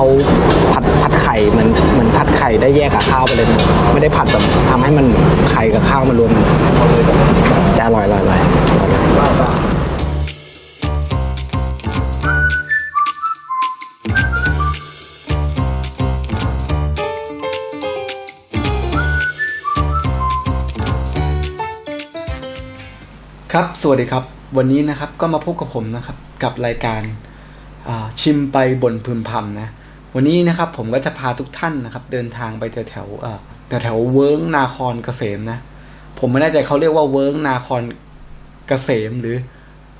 เขาผัดผัดไข่เหมือนเหมือนผัดไข่ได้แยกกับข้าวไปเลย ไม่ได้ผัดแบบทำให้มันไข่กับข้าวมารวมกันแต่อร่อยอร่อยอร่อยครับ สวัสดีครับ วันนี้นะครับก็มาพบกับผมนะครับ กับรายการอ่าชิมไปบนพึมพำนะ วันนี้นะครับผมก็จะพาทุกท่านนะครับ เดินทางไปแถวแถวแถวแถวเวิ้งนาคอนเกษมนะ ผมไม่แน่ใจเขาเรียกว่าเวิ้งนาคอนเกษมหรือ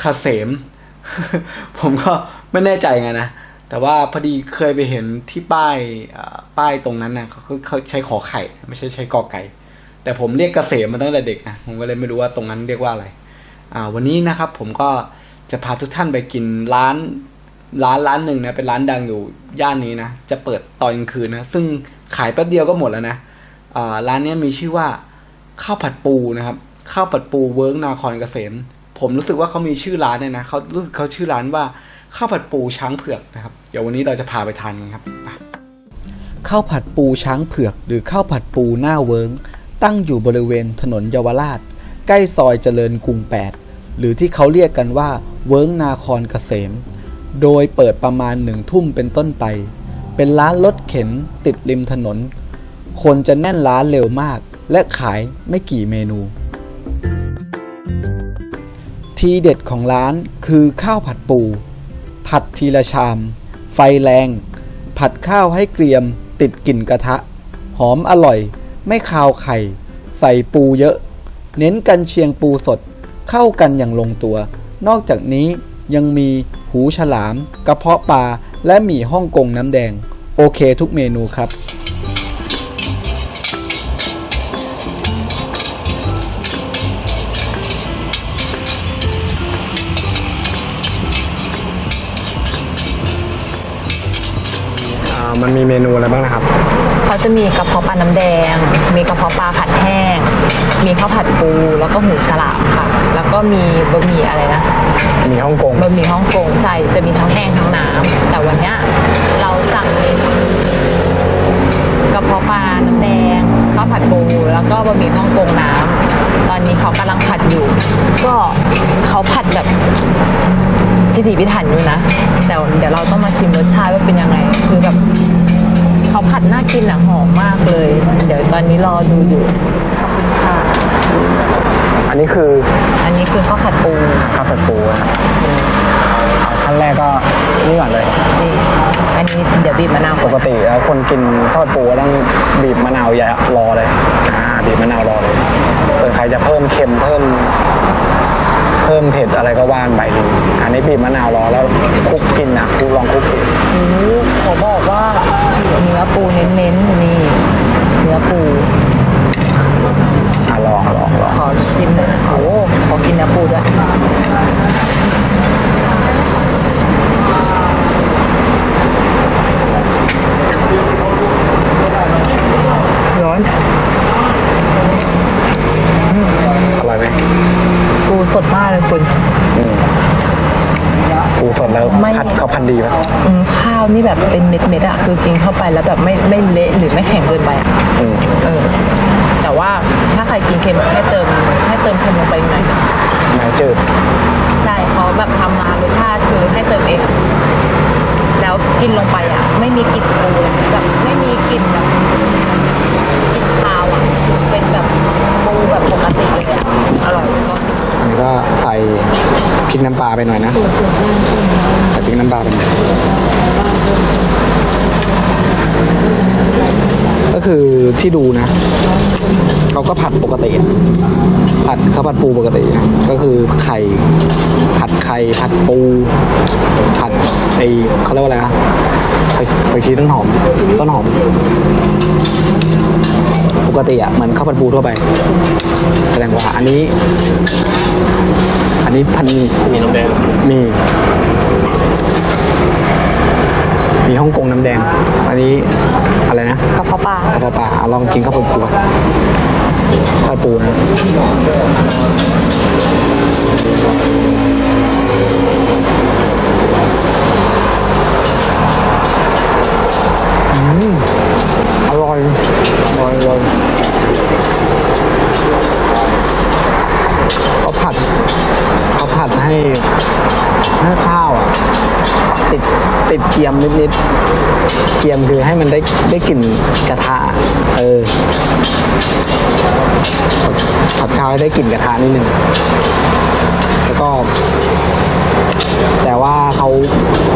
เกษม ผมก็ไม่แน่ใจไงนะแต่ว่าพอดีเคยไปเห็นที่ป้ายป้ายตรงนั้นนะเขาเขาใช้ขอไข่ ไม่ใช่ใช้กอไก่ แต่ผมเรียกเกษมมาตั้งแต่เด็กนะผมก็เลยไม่รู้ว่าตรงนั้นเรียกว่าอะไร อ่า วันนี้นะครับผมก็จะพาทุกท่านไปกินร้าน ร้านร้านหนึ่งนะเป็นร้านดังอยู่ย่านนี้นะจะเปิดตอนกลางคืนนะซึ่งขายแป๊บเดียวก็หมดแล้วนะร้านนี้มีชื่อว่าข้าวผัดปูนะครับข้าวผัดปูเวิร์กนาคอนเกษม ผมรู้สึกว่าเขามีชื่อร้านเนี่ยนะเขารู้สึกเขาชื่อร้านว่าข้าวผัดปูช้างเผือกนะครับเดี๋ยววันนี้เราจะพาไปทานกันครับข้าวผัดปูช้างเผือก หรือข้าวผัดปูหน้าเวิงตั้งอยู่บริเวณถนนเยาวราช ใกล้ซอยเจริญกรุง 8 หรือที่เขาเรียกกันว่าเวิงนาคอนเกษม โดยเปิดประมาณหนึ่งทุ่มเป็นต้นไป เป็นร้านรถเข็นติดริมถนน คนจะแน่นร้านเร็วมาก และขายไม่กี่เมนู ทีเด็ดของร้านคือข้าวผัดปู ผัดทีละชาม ไฟแรง ผัดข้าวให้เกรียม ติดกลิ่นกระทะ หอมอร่อย ไม่คาวไข่ ใส่ปูเยอะ เน้นกันเชียงปูสด เข้ากันอย่างลงตัว นอกจากนี้ ยังมีหูฉลาม กระเพาะปลา และหมี่ฮ่องกงน้ำแดง โอเคทุกเมนูครับ อ่ามันมีเมนูอะไรบ้างนะครับ เขาจะมีกระเพาะปลาน้ำแดง มีกระเพาะปลาผัดแห้ง มีข้าวผัดปู แล้วก็หูฉลามค่ะ แล้วก็มีบะหมี่อะไรนะมีฮ่องกงบะหมี่ฮ่องกงใช่จะมีทั้งแห้งทั้งน้ำแต่วันเนี้ยเราสั่งเป็นกระเพาะปลาน้ำแดงข้าวผัดปู แล้วก็บะหมี่ฮ่องกงน้ำตอนนี้เขากำลังผัดอยู่ ก็เขาผัดแบบพิถีพิถันอยู่นะ แต่เดี๋ยวเราต้องมาชิมรสชาติว่าเป็นยังไงคือแบบ เขาผัดน่ากินอะหอมมากเลย เดี๋ยวตอนนี้รอดูอยู่ขอบคุณค่ะอันนี้คืออันนี้คือข้าวผัดปูข้าวผัดปูนะครับเอาขั้นแรกก็นี่ก่อนเลยนี่อันนี้เดี๋ยวบีบมะนาวปก่อนกติแล้วคนกินข้าวผัดปูก็ต้องบีบมะนาวอย่ารอเลยอ่าบีบมะนาวรอเลยส่วนใครจะเพิ่มเค็มเพิ่ม เพิ่มเผ็ดอะไรก็ว่านไปดีอันนี้บีบมะนาวรอแล้วคลุกกินนะคลุกลองคลุกกินโอ้โหขอบอกว่า เนื้อปูเน้นๆนี่เนื้อปูอะลองลองลองขอชิมหน่อยโอ้โหขอกินเนื้อปูด้วยร้อนอร่อยไหมปูสดมากเลยคุณปูสดแล้วไม่ผัดเขาพันดีไหมอืมข้าวนี่แบบเป็นเม็ดๆอะ คือกินเข้าไปแล้วแบบไม่ไม่เละหรือไม่แข็งเกินไปอะอืม เออ แต่ว่าถ้าใครกินเค็มให้เติมให้เติมเค็มลงไปหน่อยหนังจืดใช่เขาแบบทำมารสชาติคือให้เติมเอง แล้วกินลงไปอะ ไม่มีกลิ่นปูเลยแบบไม่มีกลิ่นแบบกลิ่นคาวอะเป็นแบบปูแบบปกติเลยอะอร่อยก็อันนี้ก็ใส่พริกน้ำปลาไปหน่อยนะใส่พริกน้ำปลาไปหน่อย ก็คือที่ดูนะเขาก็ผัดปกติอะผัดข้าวผัดปูปกตินะก็คือไข่ผัดไข่ผัดปู ผัดไอเขาเรียกว่าอะไรนะไปไปชีต้นหอมต้นหอม ปกติอะเหมือนข้าวผัดปูทั่วไปแสดงว่าอันนี้ อันนี้พันมีน้ำแดงมี มีฮ่องกงน้ำแดง อันนี้อะไรนะกระเพาะปลาข้าวปลาเอาลองกินข้าวผัดปูก่อนข้าวปูนะ กียมนิดๆเกียมคือให้มันได้ได้กลิ่นกระทะเออผัดข้าวให้ได้กลิ่นกระทะนิดนึงแล้วก็ แต่ว่าเขา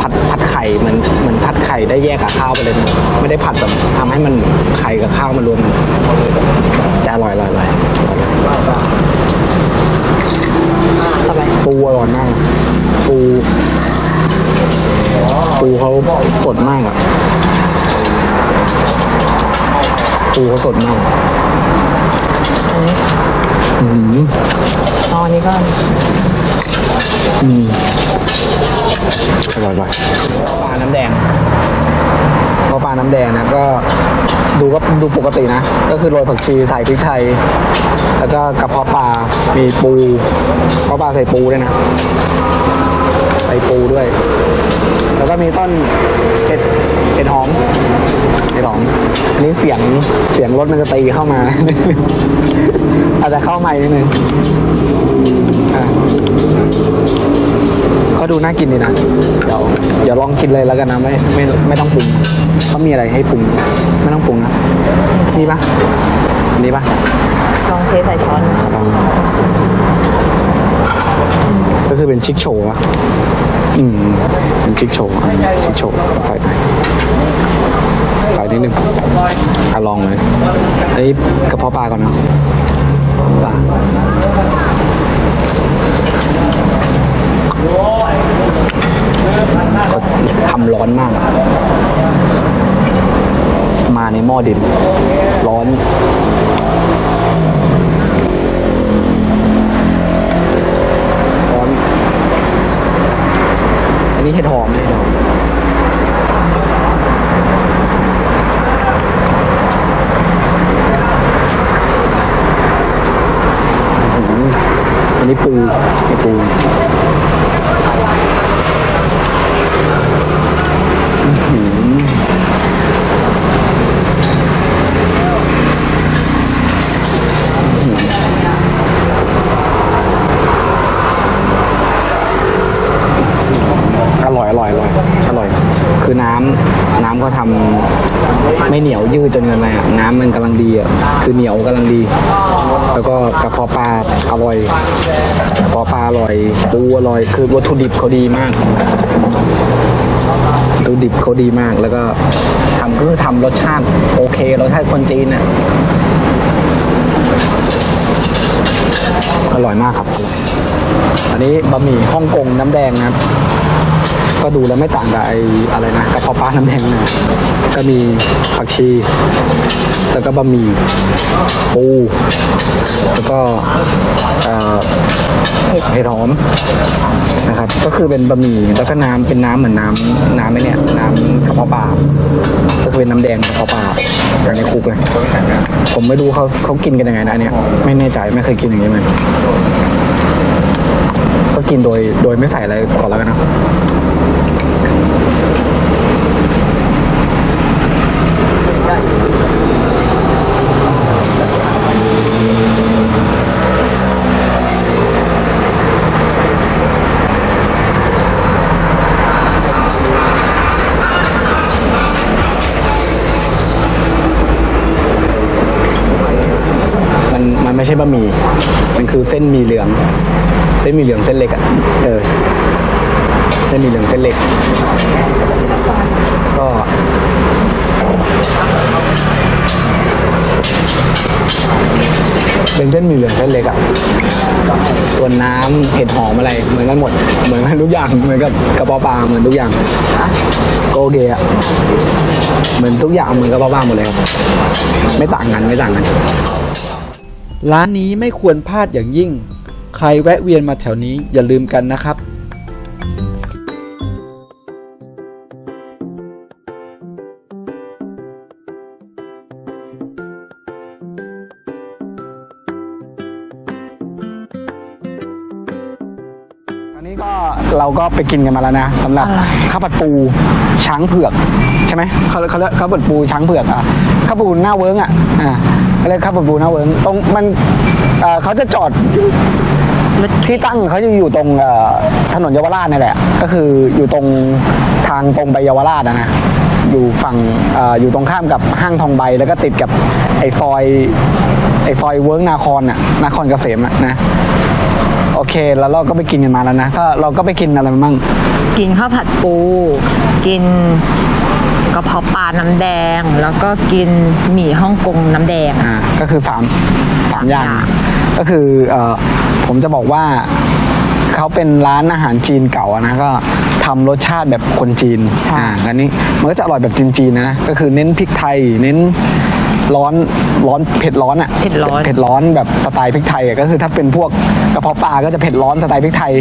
ผัดผัดไข่เหมือนเหมือนผัดไข่ได้แยกกับข้าวไปเลยนะไม่ได้ผัดแบบทำให้มันไข่กับข้าวมันรวมกันแต่อร่อยอร่อยอร่อยต่อไปปูอร่อยมากปู ปูเขาสดมากอะปูเขาสดมากอันนี้อืมเอาอันนี้ก็อืมอร่อยอร่อยปลาน้ำแดงเพราะปลาน้ำแดงนะก็ดูก็ดูปกตินะ ก็คือโรยผักชีใส่พริกไทย แล้วก็กระเพาะปลา มีปูกระเพาะปลาใส่ปูด้วยนะ ปูด้วย แล้วก็มีต้นเห็ดเห็ดหอมเห็ดหอม อันนี้เสียงเสียงรถมันจะตีเข้ามา อาจจะเข้าใหม่นิดนึงอะก็ดูน่ากินดีนะ เดี๋ยวเดี๋ยวลองกินเลยแล้วกันนะ ไม่ไม่ไม่ต้องปรุงเขามีอะไรให้ปรุง ไม่ต้องปรุงนะนี่ปะนี่ปะลองเทใส่ช้อนนะลอง ก็คือเป็นชิคโชว์อะอืมเป็นชิคโชว์อะชิคโชว์ใส่ไปใส่นิดนึงอะลองเลยอันนี้กระเพาะปลาก่อนนะปลาก็ทำร้อนมากอะมาในหม้อดิบร้อน ร้อนอั นี้เห็ดหอมเห็ดหอมอันนี้ปูไอปูอื้อหืออร่อยอร่อยอร่อยอร่อย คือน้ำน้ำ ก็ทำไม่เหนียวยืดจนเกินไปอะน้ำมันกำลังดีอะคือเหนียวกำลังดี แล้วก็กระเพาะปลาอร่อยกระเพาะปลาอร่อยปูอร่อย คือวัตถุดิบเขาดีมากวัตถุดิบเขาดีมากแล้วก็ทำก็คือทำรสชาติโอเครสชาติคนจีนน่ะอร่อยมากครับ อันนี้บะหมี่ฮ่องกงน้ำแดงนะครับ ก็ดูแล้วไม่ต่างกับไอ้อะไรนะกระเพาะปลาน้ำแดงนะก็มีผักชี แล้วก็บะหมี่ปูแล้วก็เอ่อเห็ดหอมนะครับ ก็คือเป็นบะหมี่แล้วก็น้ำเป็นน้ำเหมือนน้ำน้ำไอ้เนี่ยน้ำกระเพาะปลาก็คือเป็นน้ำแดงกระเพาะปลาอย่างในคุกเลยผมไม่ดูเขาเขากินกันยังไงนะเนี้ยไม่แน่ใจไม่เคยกินอย่างนี้เลย กินโดยโดยไม่ใส่อะไรก่อนแล้วกันนะ นเส้นหมี่เหลืองเส้นเล็กอะตัวนน้ำเห็ดหอมอะไรเหมือนกันหมด เหมือนกันทุกอย่างเหมือนกับกระเพาะปลาเหมือนทุกอย่างก็โอเคอะเหมือนทุกอย่างเหมือนกระเพาะปลาหมดเลยครับไม่ต่างกันไม่ต่างกัน ร้านนี้ไม่ควรพลาดอย่างยิ่ง ใครแวะเวียนมาแถวนี้อย่าลืมกันนะครับ ก็ไปกินกันมาแล้วนะสำหรับข้าวผัดปูช้างเผือกใช่ไหมเขาเขาเรียกข้าวผัดปูช้างเผือกอะข้าวผัดปูหน้าเวิร์กอะอ่าเขาเรียกข้าวผัดปูหน้าเวิร์กตรงมันเอ่อเขาจะจอดรถที่ตั้งเขาจะอยู่ตรงเอ่อถนนเยาวราชนี่แหละ ก็คืออยู่ตรงทางตรงไปเยาวราชนะนะอยู่ฝั่งเอ่ออยู่ตรงข้ามกับห้างทองใบแล้วก็ติดกับไอ้ซอยไอ้ซอยเวิร์กนาคอนน่ะนาคอนเกษมอะนะโอ เค แล้วเราก็ไปกินกันมาแล้วนะก็เราก็ไปกินอะไรมามั่งกินข้าวผัดปู กินกระเพาะปลาน้ำแดง แล้วก็กินหมี่ฮ่องกงน้ำแดง อ่าก็คือสามสามอย่างอย่างก็คือเอ่อผมจะบอกว่าเขาเป็นร้านอาหารจีนเก่าอะนะก็ทำรสชาติแบบคนจีนใช่ อ่าอันนี้มันก็จะอร่อยแบบจีนๆนะนะก็คือเน้นพริกไทย เน้น ร้อนร้อนเผ็ดร้อนอะเผ็ดร้อน เผ็ดร้อนแบบสไตล์พริกไทยอะก็คือถ้าเป็นพวกกระเพาะปลาก็จะเผ็ดร้อนสไตล์พริกไทย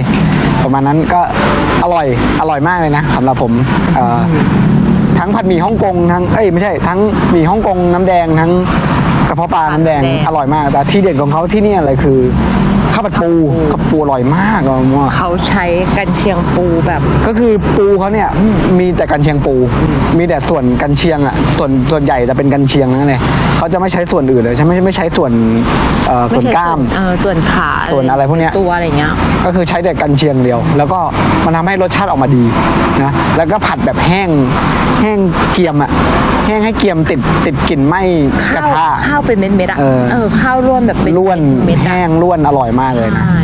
ประมาณนั้นก็อร่อยอร่อยมากเลยนะสำหรับผมเอ่อทั้งผัดหมี่ฮ่องกงทั้งเอ้ยไม่ใช่ทั้งหมี่ฮ่องกงน้ำแดงทั้งกระเพาะปลาน้ำแดงน้ำแดง อร่อยมากแต่ที่เด่นของเขาที่เนี่ยอะไรคือ ข้าวผัดปูข้าวผัดปูอร่อยมากอะผมว่าเขาใช้กันเชียงปูแบบก็คือปูเขาเนี่ยมีแต่กันเชียงปู มีแต่ส่วนกันเชียงอะส่วนส่วนใหญ่จะเป็นกันเชียงนั่นเลยเขาจะไม่ใช้ส่วนอื่นเลยใช่ไหมไม่ใช้ส่วนเอ่อส่วนใช่กล้าม เออส่วนขาส่วนอะไรพวกเนี้ย ตัวอะไรเงี้ย ก็คือใช้แต่กันเชียงเดียว แล้วก็มันทำให้รสชาติออกมาดีนะแล้วก็ผัดแบบแห้งแห้งเกรียมอะ แห้งให้เกรียมติดติดกลิ่นไหม้กระข้าวทะ ข้าวเป็นเม็ดเม็ดๆอะเออ เออข้าวร่วนแบบเป็นล้วนเม็ดๆแห้อะงล้วนอร่อยมากเลยนะ ใช่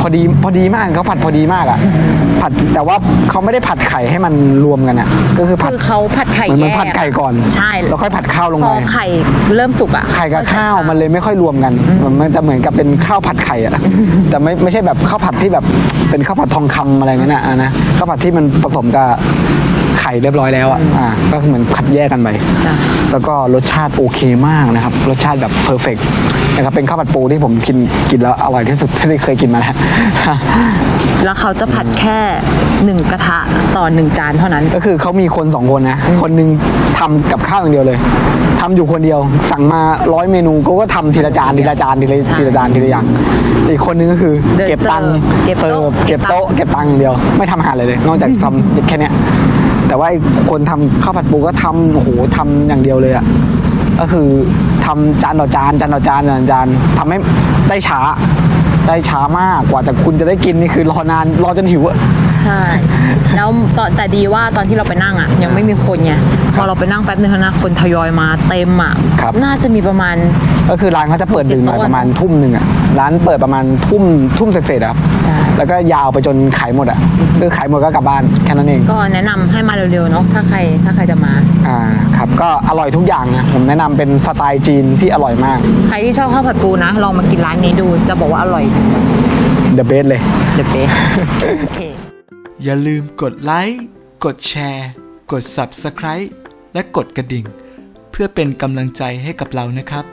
พอดีพอดีมากเขาผัดพอดีมากอะ ผัดแต่ว่าเขาไม่ได้ผัดไข่ให้มันรวมกันอะ ก็คือผัด คือเขาผัดไข่เหมือนแยมันกผัดไข่ก่อนใช่แล้วค่อยผัดข้าวลงพไปอไข่เริ่มสุกอะไข่กับข้าวมันเลยไม่ค่อยรวมกัน มันมันจะเหมือนกับเป็นข้าวผัดไข่อะ แต่ไม่ไม่ใช่แบบข้าวผัดที่แบบเป็นข้าวผัดทองคำอะไรเงี้ยนะอะนะข้าวผัดที่มันผสมกับไข่เรียบร้อยแล้วอะอ่าก็คือเหมือนผัดแยกกันไป ใช่ แล้วก็รสชาติโอเคมากนะครับ รสชาติแบบเพอร์เฟกนะครับเป็นข้าวผัดปูที่ผมกินกินแล้วอร่อยที่สุดที่เคยกินมาแล้ว แล้วเขาจะผัดแค่หนึ่งกระทะต่อหนึ่งจานเท่านั้น ก็คือเขามีคนสองคนนะ คนหนึงทำกับข้าวอย่างเดียวเลยทำอยู่คนเดียว สั่งมาร้อยเมนูเขาก็ทำทีละจานทีละจานทีละใช่ทีละจานทีละอย่าง อีกคนนึงก็คือเดินเก็บตังค์เสิร์ฟเก็บเสิร์โต๊ะฟเก็บโต๊ะเก็บตังค์อย่างเดียว ไม่ทำอาหารเลยเลย นอกจากทำแค่เนี้ย แต่ว่าไอ้คนทำข้าวผัดปูก็ทำโอ้โหทำอย่างเดียวเลยอะก็คือทำจานต่อจานจานต่อจานจานต่อจานทำให้ได้ช้า ได้ช้ามากกว่าแต่คุณจะได้กินนี่คือรอนานรอจนหิวอะ ใช่ แล้วตอนแต่ดีว่าตอนที่เราไปนั่งอะ ยังไม่มีคนไงพอเราไปนั่งแป๊บนึงเท่านะคนทยอยมาเต็มอะครับ น่าจะมีประมาณ ก็คือร้านเขาจะเปิดดึกหน่อยเจ็ดโต๊ะประมาณทุ่มหนึ่งอะร้านเปิดประมาณทุ่มทุ่มเสร็จๆอะครับใช่ แล้วก็ยาวไปจนขายหมดอะคือขายหมดก็กลับบ้านแค่นั้นเองก็แนะนำให้มาเร็วๆเนาะถ้าใครถ้าใครจะมา อ่าครับก็อร่อยทุกอย่างนะผมแนะนำเป็นสไตล์จีนที่อร่อยมาก ใครที่ชอบข้าวผัดปูนะ ลองมากินร้านนี้ดูจะบอกว่าอร่อย The best เลยเด e b เ s t โอเคอย่าลืมกดไลค์กดแชร์ กด Subscribe และกดกระดิ่ง เพื่อเป็นกำลังใจให้กับเรานะครับ